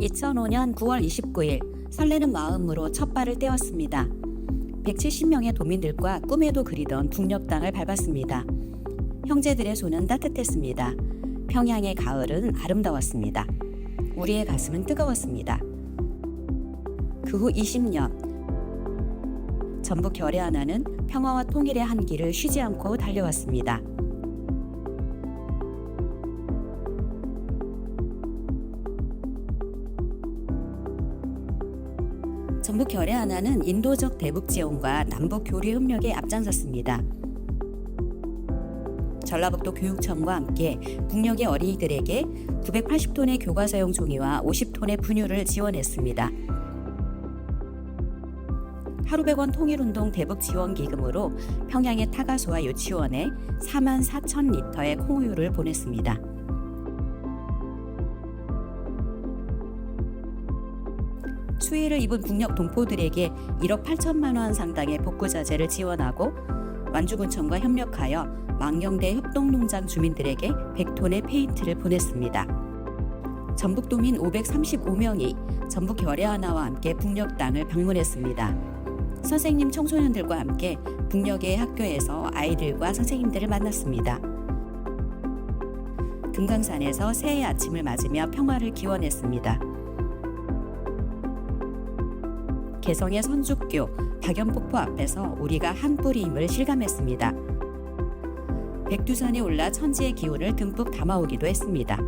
2005년 9월 29일 설레는 마음으로 첫 발을 떼었습니다. 170명의 도민들과 꿈에도 그리던 북녘 땅을 밟았습니다. 형제들의 손은 따뜻했습니다. 평양의 가을은 아름다웠습니다. 우리의 가슴은 뜨거웠습니다. 그 후 20년 전북 결의 하나는 평화와 통일의 한 길을 쉬지 않고 달려왔습니다. 전북 결의 하나는 인도적 대북 지원과 남북 교류 협력에 앞장섰습니다. 전라북도 교육청과 함께 북녘의 어린이들에게 980톤의 교과서용 종이와 50톤의 분유를 지원했습니다. 하루 100원 통일운동 대북 지원 기금으로 평양의 타가소와 유치원에 4만 4천 리터의 콩우유를 보냈습니다. 추위를 입은 북녘 동포들에게 1억 8천만 원 상당의 복구자재를 지원하고 완주군청과 협력하여 망경대 협동농장 주민들에게 100톤의 페인트를 보냈습니다. 전북도민 535명이 전북 결의 하나와 함께 북녘 땅을 방문했습니다. 선생님 청소년들과 함께 북녘의 학교에서 아이들과 선생님들을 만났습니다. 금강산에서 새해 아침을 맞으며 평화를 기원했습니다. 개성의 선죽교 박연폭포 앞에서 우리가 한 뿌리임을 실감했습니다. 백두산에 올라 천지의 기운을 듬뿍 담아오기도 했습니다.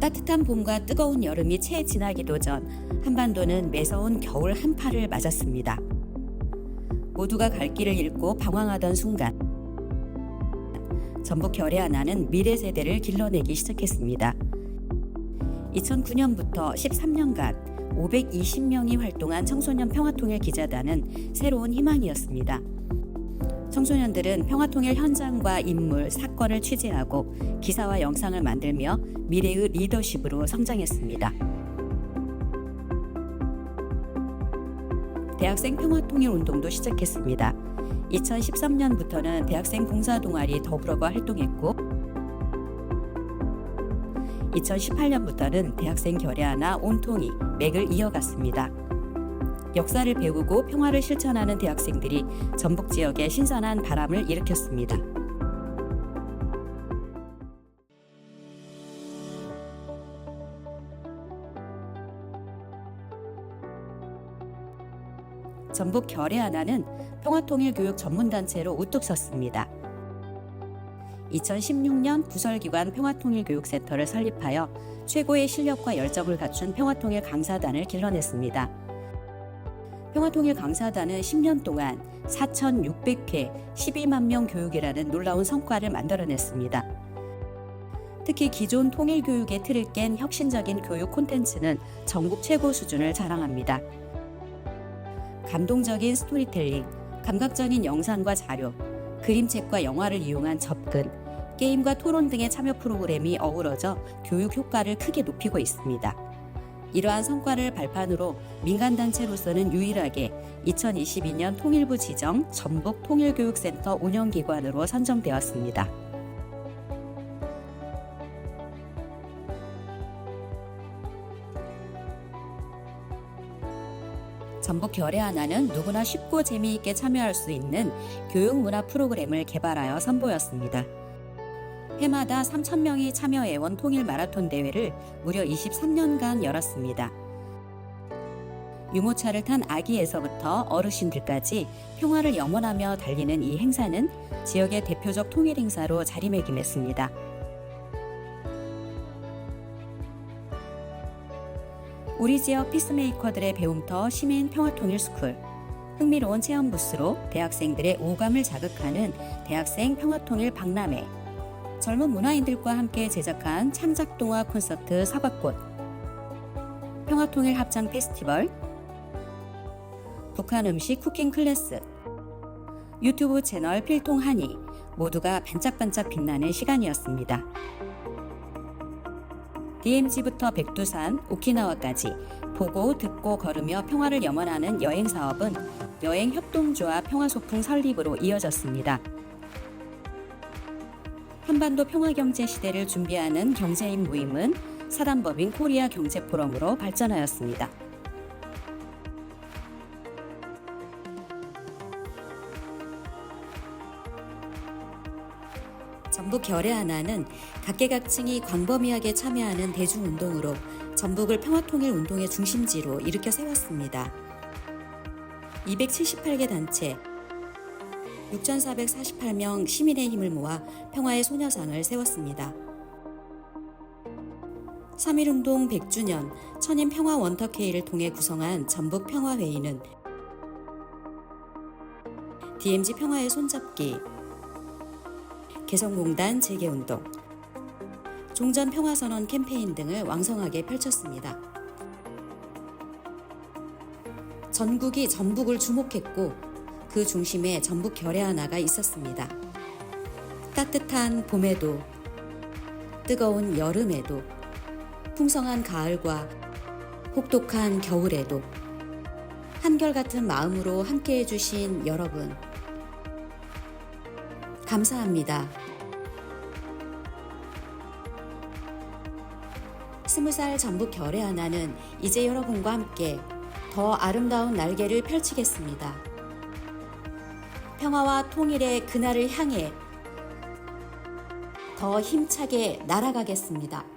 따뜻한 봄과 뜨거운 여름이 채 지나기도 전 한반도는 매서운 겨울 한파를 맞았습니다. 모두가 갈 길을 잃고 방황하던 순간 전북 결의 하나는 미래 세대를 길러내기 시작했습니다. 2009년부터 13년간 520명이 활동한 청소년 평화통일 기자단은 새로운 희망이었습니다. 청소년들은 평화통일 현장과 인물, 사건을 취재하고 기사와 영상을 만들며 미래의 리더십으로 성장했습니다. 대학생 평화통일 운동도 시작했습니다. 2013년부터는 대학생 봉사 동아리 더불어가 활동했고 2018년부터는 대학생 결의 하나 온통이 맥을 이어갔습니다. 역사를 배우고 평화를 실천하는 대학생들이 전북 지역에 신선한 바람을 일으켰습니다. 전북 결의 하나는 평화통일교육 전문단체로 우뚝 섰습니다. 2016년 부설기관 평화통일교육센터를 설립하여 최고의 실력과 열정을 갖춘 평화통일 강사단을 길러냈습니다. 평화통일 강사단은 10년 동안 4,600회 12만 명 교육이라는 놀라운 성과를 만들어냈습니다. 특히 기존 통일교육의 틀을 깬 혁신적인 교육 콘텐츠는 전국 최고 수준을 자랑합니다. 감동적인 스토리텔링, 감각적인 영상과 자료, 그림책과 영화를 이용한 접근, 게임과 토론 등의 참여 프로그램이 어우러져 교육 효과를 크게 높이고 있습니다. 이러한 성과를 발판으로 민간단체로서는 유일하게 2022년 통일부 지정 전북 통일교육센터 운영기관으로 선정되었습니다. 전북 결의 하나는 누구나 쉽고 재미있게 참여할 수 있는 교육 문화 프로그램을 개발하여 선보였습니다. 해마다 3,000명이 참여해온 통일 마라톤 대회를 무려 23년간 열었습니다. 유모차를 탄 아기에서부터 어르신들까지 평화를 염원하며 달리는 이 행사는 지역의 대표적 통일 행사로 자리매김했습니다. 우리 지역 피스메이커들의 배움터 시민 평화통일 스쿨. 흥미로운 체험 부스로 대학생들의 오감을 자극하는 대학생 평화통일 박람회. 젊은 문화인들과 함께 제작한 창작 동화 콘서트 사과꽃. 평화통일 합창 페스티벌. 북한 음식 쿠킹 클래스. 유튜브 채널 필통하니 모두가 반짝반짝 빛나는 시간이었습니다. DMZ부터 백두산, 오키나와까지 보고 듣고 걸으며 평화를 염원하는 여행 사업은 여행 협동조합 평화소풍 설립으로 이어졌습니다. 한반도 평화경제 시대를 준비하는 경제인 모임은 사단법인 코리아 경제포럼으로 발전하였습니다. 전북 결의 하나는 각계각층이 광범위하게 참여하는 대중운동으로 전북을 평화통일 운동의 중심지로 일으켜 세웠습니다. 278개 단체, 6,448명 시민의 힘을 모아 평화의 소녀상을 세웠습니다. 3.1운동 100주년 천인 평화 원터케이를 통해 구성한 전북 평화회의는 DMZ 평화의 손잡기, 개성공단 재개운동, 종전 평화선언 캠페인 등을 왕성하게 펼쳤습니다. 전국이 전북을 주목했고 그 중심에 전북 결의 하나가 있었습니다. 따뜻한 봄에도 뜨거운 여름에도 풍성한 가을과 혹독한 겨울에도 한결같은 마음으로 함께 해주신 여러분 감사합니다. 스무 살 전북 결의 하나는 이제 여러분과 함께 더 아름다운 날개를 펼치겠습니다. 평화와 통일의 그날을 향해 더 힘차게 날아가겠습니다.